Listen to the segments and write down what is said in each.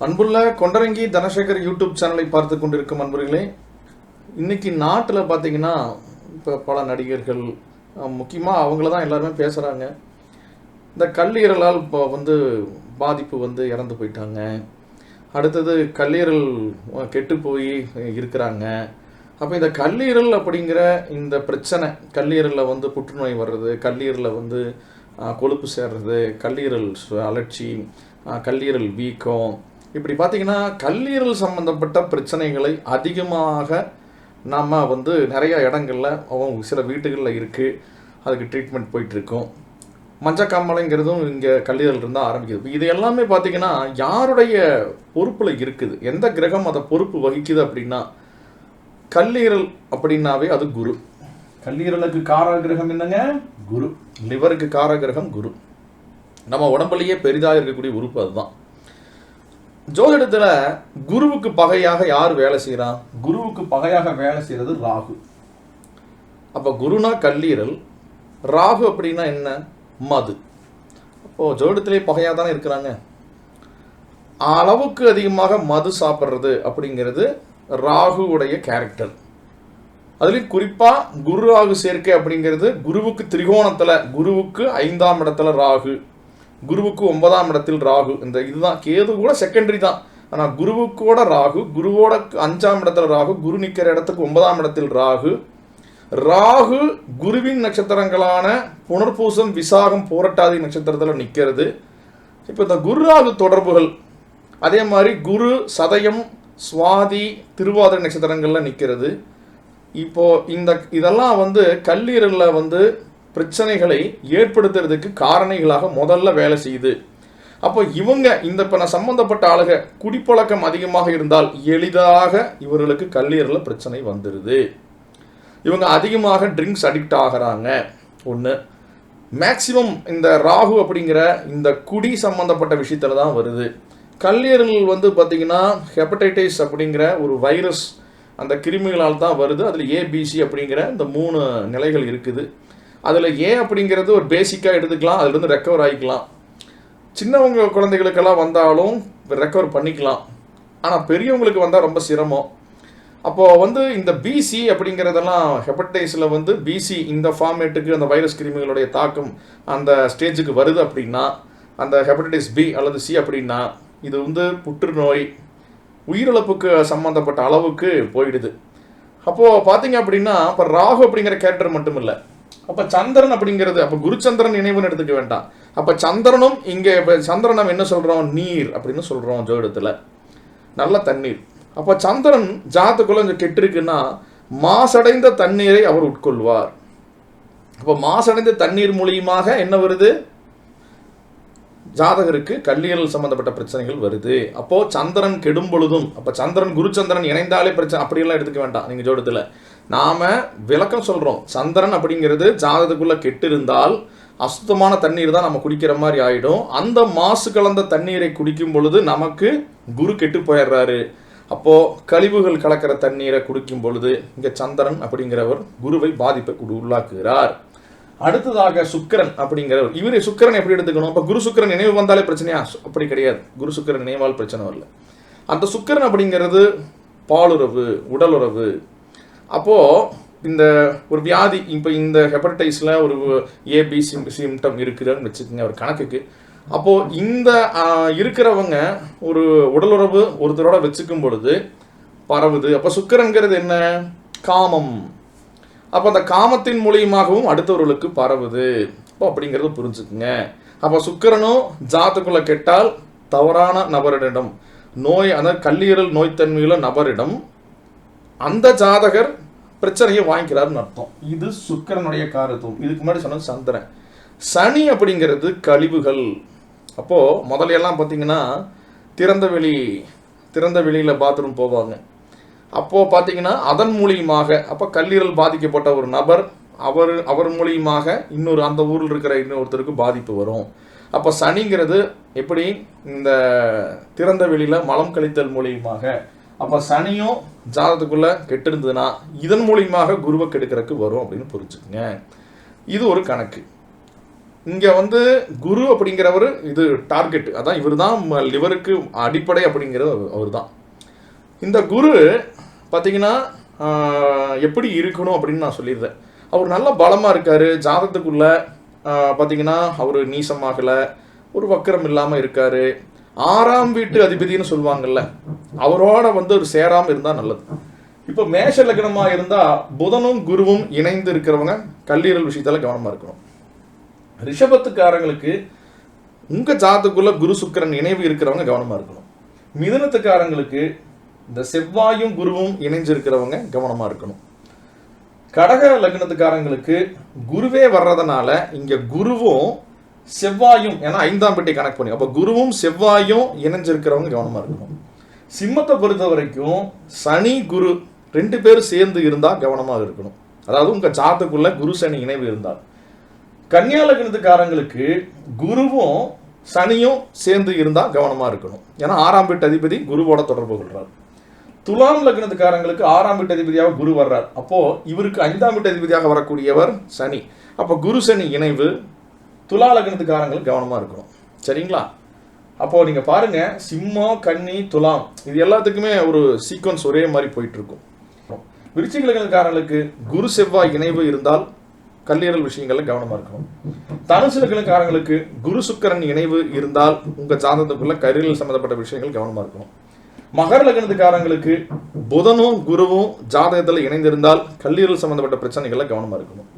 அன்புள்ள கொண்டரங்கி தனசேகர் யூடியூப் சேனலை பார்த்து கொண்டிருக்கும் அன்பர்களே இன்னைக்கு நாட்டில் பார்த்தீங்கன்னா இப்போ பல நடிகர்கள் முக்கியமாக அவங்கள தான் எல்லாருமே பேசுகிறாங்க இந்த கல்லீரலால் இப்போ வந்து பாதிப்பு வந்து இறந்து போயிட்டாங்க. அடுத்தது கல்லீரல் கெட்டு போய் இருக்கிறாங்க. அப்போ இந்த கல்லீரல் அப்படிங்கிற இந்த பிரச்சனை கல்லீரலில் வந்து புற்றுநோய் வர்றது கல்லீரலில் வந்து கொழுப்பு சேர்றது கல்லீரல் சு- கல்லீரல் வீக்கம் இப்படி பார்த்தீங்கன்னா கல்லீரல் சம்பந்தப்பட்ட பிரச்சனைகளை அதிகமாக நம்ம வந்து நிறைய இடங்கள்ல அவங்க சில வீட்டுகளில் இருக்குது அதுக்கு ட்ரீட்மெண்ட் போயிட்டுருக்கோம். மஞ்சக்காமலைங்கிறதும் இங்கே கல்லீரல் இருந்தால் ஆரம்பிக்குது. இது எல்லாமே பார்த்தீங்கன்னா யாருடைய பொறுப்பில் இருக்குது? எந்த கிரகம் அதை பொறுப்பு வகிக்குது அப்படின்னா கல்லீரல் அப்படின்னாவே அது குரு. கல்லீரலுக்கு கார கிரகம் என்னங்க? குரு. லிவருக்கு கார கிரகம் குரு. நம்ம உடம்புலயே பெரிதாக இருக்கக்கூடிய உறுப்பு அதுதான். ஜோதிடத்துல குருவுக்கு பகையாக யார் வேலை செய்கிறான் குருவுக்கு பகையாக வேலை செய்யறது ராகு. அப்ப குருனா கல்லீரல் ராகு அப்படின்னா என்ன? மது. அப்போ ஜோதிடத்திலே பகையாக தானே இருக்கிறாங்க. அளவுக்கு அதிகமாக மது சாப்பிட்றது அப்படிங்கிறது ராகுவுடைய கேரக்டர் அதுலேயும் குறிப்பாக குரு ராகு சேர்க்கை அப்படிங்கிறது குருவுக்கு திரிகோணத்தில் குருவுக்கு ஐந்தாம் இடத்துல ராகு. குருவுக்கு ஒன்பதாம் இடத்தில் ராகு. இந்த இதுதான் கேது கூட செகண்டரி தான். ஆனால் குருவுக்கு கூட ராகு குருவோட அஞ்சாம் இடத்துல ராகு குரு நிற்கிற இடத்துக்கு ஒன்பதாம் இடத்தில் ராகு. ராகு குருவின் நட்சத்திரங்களான புனர்பூசம் விசாகம் போராட்டாதி நட்சத்திரத்தில் நிற்கிறது இப்போ இந்த குரு ராகு தொடர்புகள் அதே மாதிரி குரு சதயம் சுவாதி திருவாதிரை நட்சத்திரங்களில் நிற்கிறது இப்போது இந்த இதெல்லாம் வந்து கல்லீரலில் வந்து பிரச்சனைகளை ஏற்படுத்துறதுக்கு காரணிகளாக முதல்ல வேலை செய்யுது. அப்போ இவங்க இந்த இப்போ நான் சம்பந்தப்பட்ட ஆளுக குடிப்பழக்கம் அதிகமாக இருந்தால் எளிதாக இவர்களுக்கு கல்லீரலில் பிரச்சனை வந்துடுது இவங்க அதிகமாக ட்ரிங்க்ஸ் அடிக்ட் ஆகுறாங்க. ஒன்று மேக்சிமம் இந்த ராகு அப்படிங்கிற இந்த குடி சம்பந்தப்பட்ட விஷயத்தில் தான் வருது. கல்லீரல் வந்து பார்த்தீங்கன்னா ஹெப்படைட்டிஸ் அப்படிங்கிற ஒரு வைரஸ் அந்த கிருமிகளால் தான் வருது. அதில் ஏபிசி அப்படிங்கிற இந்த மூணு நிலைகள் இருக்குது. அதில் ஏ அப்படிங்கிறது ஒரு பேசிக்காக எடுத்துக்கலாம் அதுலேருந்து ரெக்கவர் ஆகிக்கலாம் சின்னவங்க குழந்தைகளுக்கெல்லாம் வந்தாலும் ரெக்கவர் பண்ணிக்கலாம். ஆனால் பெரியவங்களுக்கு வந்தால் ரொம்ப சிரமம். அப்போது வந்து இந்த பிசி அப்படிங்கிறதெல்லாம் ஹெப்படைஸில் வந்து பிசி இந்த ஃபார்மேட்டுக்கு அந்த வைரஸ் கிருமிகளுடைய தாக்கம் அந்த ஸ்டேஜுக்கு வருது அப்படின்னா அந்த ஹெப்படைட்டிஸ் பி அல்லது சி அப்படின்னா இது வந்து புற்றுநோய் உயிரிழப்புக்கு சம்மந்தப்பட்ட அளவுக்கு போயிடுது. அப்போது பார்த்தீங்க அப்படின்னா இப்போ ராகு அப்படிங்கிற கேரக்டர் மட்டும் இல்லை அப்போ சந்திரன் அப்படிங்கிறது அப்போ குருச்சந்திரன் நினைவுன்னு எடுத்துக்க வேண்டாம். அப்போ சந்திரனும் இங்கே இப்போ சந்திரன் நம்ம என்ன சொல்கிறோம் நீர் அப்படின்னு சொல்கிறோம் ஜோடத்தில் நல்ல தண்ணீர். அப்போ சந்திரன் ஜாத்துக்குள்ள கொஞ்சம் கெட்டிருக்குன்னா மாசடைந்த தண்ணீரை அவர் உட்கொள்வார். அப்போ மாசடைந்த தண்ணீர் மூலியமாக என்ன வருது? ஜாதகருக்கு கல்லீரல் சம்பந்தப்பட்ட பிரச்சனைகள் வருது. அப்போ சந்திரன் கெடும் பொழுதும் அப்போ சந்திரன் குருச்சந்திரன் இணைந்தாலே பிரச்சனை அப்படியெல்லாம் எடுத்துக்க வேண்டாம் நீங்கள் ஜோடத்தில். நாம விளக்கம் சொல்றோம். சந்திரன் அப்படிங்கிறது ஜாதகத்துக்குள்ள கெட்டு இருந்தால் அசுத்தமான தண்ணீர் தான் நம்ம குடிக்கிற மாதிரி ஆயிடும். அந்த மாசு கலந்த தண்ணீரை குடிக்கும் பொழுது நமக்கு குரு கெட்டு போயிடுறாரு. அப்போ கழிவுகள் கலக்கிற தண்ணீரை குடிக்கும் பொழுது இங்க சந்திரன் அப்படிங்கிறவர் குருவை பாதிப்பை உள்ளாக்குகிறார் அடுத்ததாக சுக்கிரன் அப்படிங்கிறவர் இவர் சுக்கரன் எப்படி எடுத்துக்கணும்? அப்போ குரு சுக்கரன் நினைவு வந்தாலே பிரச்சனையா? அப்படி கிடையாது. குரு சுக்கிரன் நினைவால் பிரச்சனை வரல. அந்த சுக்கரன் அப்படிங்கிறது பாலுறவு உடலுறவு. அப்போது இந்த ஒரு வியாதி இப்போ இந்த ஹெப்படைட்டிஸில் ஒரு ஏபி சிம் சிம்டம் இருக்குதுன்னு வச்சுக்கோங்க ஒரு கணக்குக்கு. அப்போது இந்த இருக்கிறவங்க ஒரு உடலுறவு ஒருத்தரோட வச்சுக்கும் பொழுது பரவுது. அப்போ சுக்கரங்கிறது என்ன? காமம். அப்போ அந்த காமத்தின் மூலியமாகவும் அடுத்தவர்களுக்கு பரவுது. அப்போ அப்படிங்கிறத புரிஞ்சுக்குங்க. அப்போ சுக்கிரனும் ஜாத்துக்குள்ள கெட்டால் தவறான நபரிடம் நோய் அந்த கல்லீரல் நோய்த்தன்மையுள்ள நபரிடம் அந்த ஜாதகர் பிரச்சனையை வாங்கிக்கிறாருன்னு அர்த்தம். இது சுக்கிரனுடைய காரத்துவம். இதுக்கு முன்னாடி சொன்னது சந்திரன். சனி அப்படிங்கிறது கழிவுகள். அப்போது முதல்ல எல்லாம் பார்த்தீங்கன்னா திறந்த வெளி திறந்த வெளியில் பாத்ரூம் போவாங்க. அப்போது பார்த்தீங்கன்னா அதன் மூலியமாக அப்போ கல்லீரல் பாதிக்கப்பட்ட ஒரு நபர் அவர் அவர் மூலியமாக இன்னொரு அந்த ஊரில் இருக்கிற இன்னொருத்தருக்கு பாதிப்பு வரும். அப்போ சனிங்கிறது எப்படி? இந்த திறந்த வெளியில் மலம் கழித்தல் மூலியமாக. அப்போ சனியும் ஜாதகத்துக்குள்ளே கெட்டிருந்ததுன்னா இதன் மூலியமாக குருவை கெடுக்கிறதுக்கு வரும் அப்படின்னு புரிஞ்சுக்கங்க. இது ஒரு கணக்கு. இங்கே வந்து குரு அப்படிங்கிறவர் இது டார்கெட் அதான் இவர் தான் லிவருக்கு அடிப்படை அப்படிங்கிறது அவர் தான் இந்த குரு பார்த்தீங்கன்னா எப்படி இருக்கணும் அப்படின்னு நான் சொல்லியிருந்தேன். அவர் நல்ல பலமாக இருக்கார். ஜாதகத்துக்குள்ள பார்த்தீங்கன்னா அவர் நீசமாகலை. ஒரு வக்கரம் இல்லாமல் இருக்கார். ஆறாம் வீட்டு அதிபதினு சொல்லுவாங்கல்ல அவரோட வந்து ஒரு சேராமல் இருந்தால் நல்லது. இப்போ மேஷ லக்னமாக இருந்தால் புதனும் குருவும் இணைந்து இருக்கிறவங்க கல்லீரல் விஷயத்தில் கவனமாக இருக்கணும். ரிஷபத்துக்காரங்களுக்கு உங்க ஜாதத்துக்குள்ளே குரு சுக்கிரன் இணைவு இருக்கிறவங்க கவனமா இருக்கணும். மிதனத்துக்காரங்களுக்கு இந்த செவ்வாயும் குருவும் இணைஞ்சிருக்கிறவங்க கவனமாக இருக்கணும். கடக லக்னத்துக்காரங்களுக்கு குருவே வர்றதுனால இங்கே குருவும் செவ்வாயும் ஏன்னா ஐந்தாம் பெட்டி கணக்கு பண்ணி அப்போ குருவும் செவ்வாயும் இணைஞ்சிருக்கிறவங்க கவனமாக இருக்கணும். சிம்மத்தை பொறுத்த வரைக்கும் சனி குரு ரெண்டு பேரும் சேர்ந்து இருந்தால் கவனமாக இருக்கணும். அதாவது உங்கள் ஜாத்துக்குள்ளே குரு சனி இணைவு இருந்தால் கன்னியா லக்னத்துக்காரங்களுக்கு குருவும் சனியும் சேர்ந்து இருந்தால் கவனமாக இருக்கணும். ஏன்னா ஆறாம் வீட்டு அதிபதி குருவோட தொடர்பு கொள்கிறார் துலாம் லக்னத்துக்காரங்களுக்கு ஆறாம் வீட்டு அதிபதியாக குரு வர்றார். அப்போ இவருக்கு ஐந்தாம் வீட்டு அதிபதியாக வரக்கூடியவர் சனி. அப்போ குரு சனி இணைவு துலா லக்னத்துக்காரங்களுக்கு கவனமாக இருக்கணும். சரிங்களா? அப்போ நீங்கள் பாருங்க சிம்மம் கன்னி துலாம் இது எல்லாத்துக்குமே ஒரு சீக்வன்ஸ் ஒரே மாதிரி போயிட்டு இருக்கும் விருச்சிக லக்னக்காரங்களுக்கு குரு செவ்வாய் இணைவு இருந்தால் கல்லீரல் விஷயங்கள்ல கவனமா இருக்கணும். தனுசு லக்னக்காரங்களுக்கு குரு சுக்கரன் இணைவு இருந்தால் உங்க ஜாதகத்துக்குள்ள கல்லீரல் சம்பந்தப்பட்ட விஷயங்கள் கவனமா இருக்கணும். மகர லக்னத்துக்காரங்களுக்கு புதனும் குருவும் ஜாதகத்தில் இணைந்திருந்தால் கல்லீரல் சம்பந்தப்பட்ட பிரச்சனைகளை கவனமாக இருக்கணும்.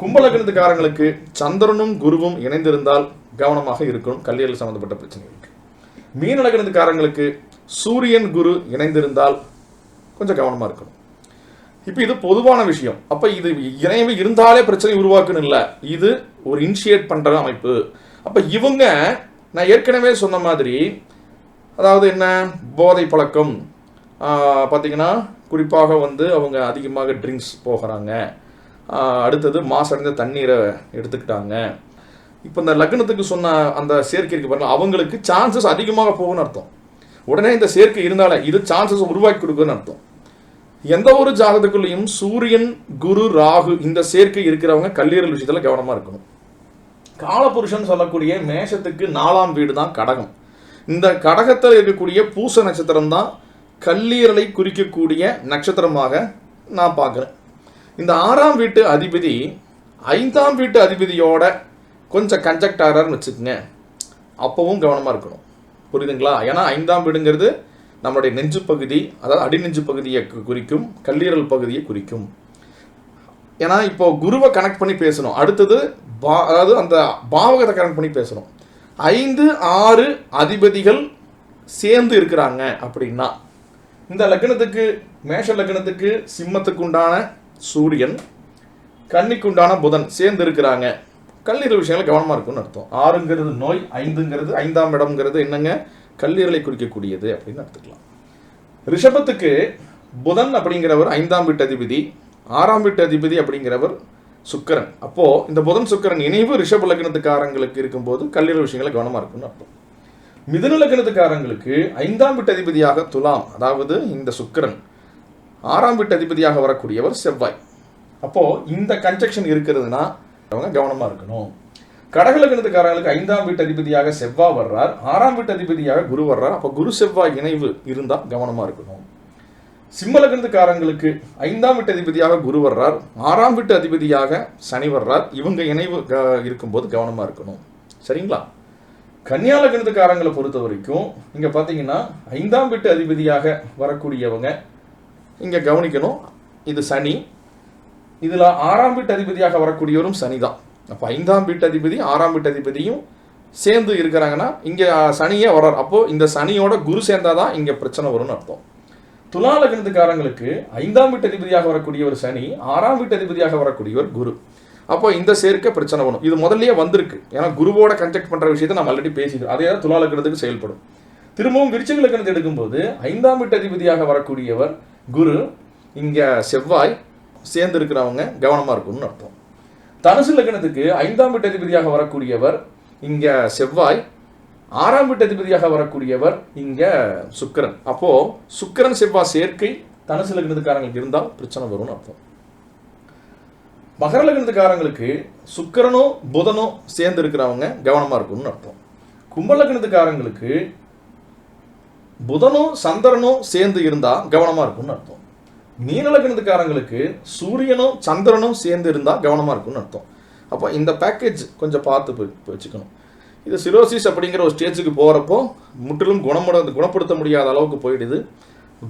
கும்ப லக்னத்துக்காரங்களுக்கு சந்திரனும் குருவும் இணைந்திருந்தால் கவனமாக இருக்கணும். கல்லீரல் சம்பந்தப்பட்ட பிரச்சனைகளுக்கு. மீன லக்னத்துக்காரங்களுக்கு சூரியன் குரு இணைந்திருந்தால் கொஞ்சம் கவனமாக இருக்கணும். இப்போ இது பொதுவான விஷயம். அப்போ இது இணைவு இருந்தாலே பிரச்சனை உருவாக்குன்னு இல்லை. இது ஒரு இனிஷியேட் பண்ணுற அமைப்பு. அப்போ இவங்க நான் ஏற்கனவே சொன்ன மாதிரி அதாவது என்ன? போதை பழக்கம். பார்த்திங்கன்னா குறிப்பாக வந்து அவங்க அதிகமாக ட்ரிங்க்ஸ் போகிறாங்க. அடுத்தது மாசடைந்த தண்ணீரை எடுத்துக்கிட்டாங்க. இப்போ இந்த லக்னத்துக்கு சொன்ன அந்த சேர்க்கைக்கு பாருங்கள் அவங்களுக்கு சான்சஸ் அதிகமாக போகும்னு அர்த்தம். உடனே இந்த சேர்க்கை இருந்தாலே இது சான்சஸ் உருவாக்கி கொடுக்குன்னு அர்த்தம். எந்த ஒரு ஜாதகத்துக்குள்ளேயும் சூரியன் குரு ராகு இந்த சேர்க்கை இருக்கிறவங்க கல்லீரல் விஷயத்தில் கவனமாக இருக்கணும். காலபுருஷன் சொல்லக்கூடிய மேஷத்துக்கு நாலாம் வீடு தான் கடகம். இந்த கடகத்தில் இருக்கக்கூடிய பூச நட்சத்திரம் தான் கல்லீரலை குறிக்கக்கூடிய நட்சத்திரமாக நான் பார்க்குறேன். இந்த ஆறாம் வீட்டு அதிபதி ஐந்தாம் வீட்டு அதிபதியோட கொஞ்சம் கன்ஜெக்ட் ஆகிறாருன்னு வச்சுக்கோங்க. அப்போவும் கவனமாக இருக்கணும். புரியுதுங்களா? ஏன்னா ஐந்தாம் வீடுங்கிறது நம்மளுடைய நெஞ்சு பகுதி அதாவது அடிநெஞ்சு பகுதியை குறிக்கும் கல்லீரல் பகுதியை குறிக்கும். ஏன்னா இப்போ குருவை கனெக்ட் பண்ணி பேசணும். அடுத்தது பா அதாவது அந்த பாவகத்தை கனெக்ட் பண்ணி பேசணும். ஐந்து ஆறு அதிபதிகள் சேர்ந்து இருக்கிறாங்க அப்படின்னா இந்த லக்னத்துக்கு மேஷ லக்னத்துக்கு சிம்மத்துக்கு உண்டான சூரியன் கன்னிக்கு உண்டான புதன் சேர்ந்து இருக்கிறாங்க. கல்லீரல் விஷயங்கள் கவனமாக இருக்கும்னு அர்த்தம். ஆறுங்கிறது நோய் ஐந்துங்கிறது ஐந்தாம் இடம்ங்கிறது என்னங்க? கல்லீரலை குறிக்கக்கூடியது அப்படின்னு எடுத்துக்கலாம். ரிஷபத்துக்கு புதன் அப்படிங்கிறவர் ஐந்தாம் வீட்டு அதிபதி ஆறாம் வீட்டு அதிபதி அப்படிங்கிறவர் சுக்கரன். அப்போது இந்த புதன் சுக்கரன் இணைவு ரிஷப லக்னத்துக்காரங்களுக்கு இருக்கும்போது கல்லீரல் விஷயங்களை கவனமாக இருக்கும்னு அர்த்தம். மிதுன லக்னத்துக்காரங்களுக்கு ஐந்தாம் வீட்டு அதிபதியாக துலாம் அதாவது இந்த சுக்கரன் ஆறாம் வீட்டு அதிபதியாக வரக்கூடியவர் செவ்வாய். அப்போது இந்த கன்ஜெக்ஷன் இருக்கிறதுனா அவங்க கவனமாக இருக்கணும். கடக லக்னத்துக்காரங்களுக்கு ஐந்தாம் வீட்டு அதிபதியாக செவ்வாய் வர்றார் ஆறாம் வீட்டு அதிபதியாக குரு வர்றார். அப்போ குரு செவ்வாய் இணைவு இருந்தால் கவனமாக இருக்கணும். சிம்மலகனத்துக்காரங்களுக்கு ஐந்தாம் வீட்டு அதிபதியாக குரு வர்றார். ஆறாம் வீட்டு அதிபதியாக சனி வர்றார். இவங்க இணைவு க- இருக்கும்போது கவனமாக இருக்கணும். சரிங்களா? கன்னியா லக்னத்துக்காரங்களை பொறுத்த வரைக்கும் இங்கே பார்த்தீங்கன்னா ஐந்தாம் வீட்டு அதிபதியாக வரக்கூடியவங்க இங்கே கவனிக்கணும். இது சனி. இதில் ஆறாம் வீட்டு அதிபதியாக வரக்கூடியவரும் சனி தான் அப்போ ஐந்தாம் வீட்டு அதிபதி ஆறாம் வீட்டு அதிபதியும் சேர்ந்து இருக்கிறாங்கன்னா இங்கே சனியே வர்றார். அப்போது இந்த சனியோட குரு சேர்ந்தாதான் இங்கே பிரச்சனை வரும்னு அர்த்தம். துலா லக்னத்துக்காரங்களுக்கு ஐந்தாம் வீட்டு அதிபதியாக வரக்கூடிய ஒரு சனி ஆறாம் வீட்டு அதிபதியாக வரக்கூடியவர் குரு. அப்போ இந்த சேர்க்கை பிரச்சனை வரும். இது முதல்லயே வந்திருக்கு. ஏன்னா குருவோட கன்டெக்ட் பண்ற விஷயத்தை நம்ம ஆல்ரெடி பேசிக்கிறோம் அதே தான் துலா லக்னத்துக்கு செயல்படும். திரும்பவும் விருச்சிக லக்னத்தை எடுக்கும்போது ஐந்தாம் வீட்டு அதிபதியாக வரக்கூடியவர் குரு இங்க செவ்வாய் சேர்ந்து இருக்கிறவங்க கவனமா இருக்கும்னு அர்த்தம். தனுசு லக்னத்துக்கு ஐந்தாம் வீட்டு அதிபதியாக வரக்கூடியவர் இங்க செவ்வாய் ஆறாம் வீட்டு அதிபதியாக வரக்கூடியவர் இங்க சுக்கிரன். அப்போ சுக்கிரன் செவ்வாய் சேர்க்கை தனுசு லக்னத்துக்காரங்களுக்கு இருந்தால் பிரச்சனை வரும்னு அர்த்தம். மகர லக்னத்துக்காரங்களுக்கு சுக்கிரனும் புதனும் சேர்ந்து இருக்கிறவங்க கவனமா இருக்கணும்னு அர்த்தம். கும்ப லக்னத்துக்காரங்களுக்கு புதனும் சந்திரனும் சேர்ந்து இருந்தா கவனமா இருக்கும்னு அர்த்தம். மீன லக்னத்துக்காரங்களுக்கு சூரியனும் சந்திரனும் சேர்ந்து இருந்தா கவனமா இருக்கும்னு அர்த்தம். அப்போ இந்த பேக்கேஜ் கொஞ்சம் பார்த்து போய் வச்சுக்கணும். இது சிரோசிஸ் அப்படிங்கிற ஒரு ஸ்டேஜுக்கு போகிறப்போ முற்றிலும் குணமுட குணப்படுத்த முடியாத அளவுக்கு போயிடுது.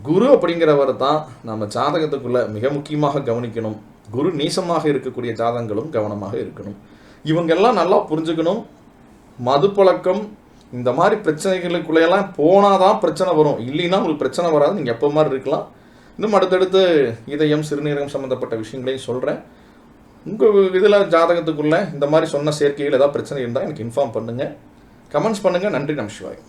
குரு அப்படிங்கிறவர் தான் நம்ம ஜாதகத்துக்குள்ள மிக முக்கியமாக கவனிக்கணும். குரு நீசமாக இருக்கக்கூடிய ஜாதகங்களும் கவனமாக இருக்கணும். இவங்கெல்லாம் நல்லா புரிஞ்சுக்கணும். மது பழக்கம் இந்த மாதிரி பிரச்சனைகளுக்குள்ளேயெல்லாம் போனால் தான் பிரச்சனை வரும். இல்லைன்னா உங்களுக்கு பிரச்சனை வராது. நீங்கள் எப்போ மாதிரி இருக்கலாம். இன்னும் அடுத்தடுத்து இதயம் சிறுநீரகம் சம்மந்தப்பட்ட விஷயங்களையும் சொல்கிறேன் உங்கள் இதில் ஜாதகத்துக்குள்ளே இந்த மாதிரி சொன்ன சேர்க்கையில் ஏதாவது பிரச்சனை இருந்தால் எனக்கு இன்ஃபார்ம் பண்ணுங்கள் கமெண்ட்ஸ் பண்ணுங்கள் நன்றி நமசிவாய்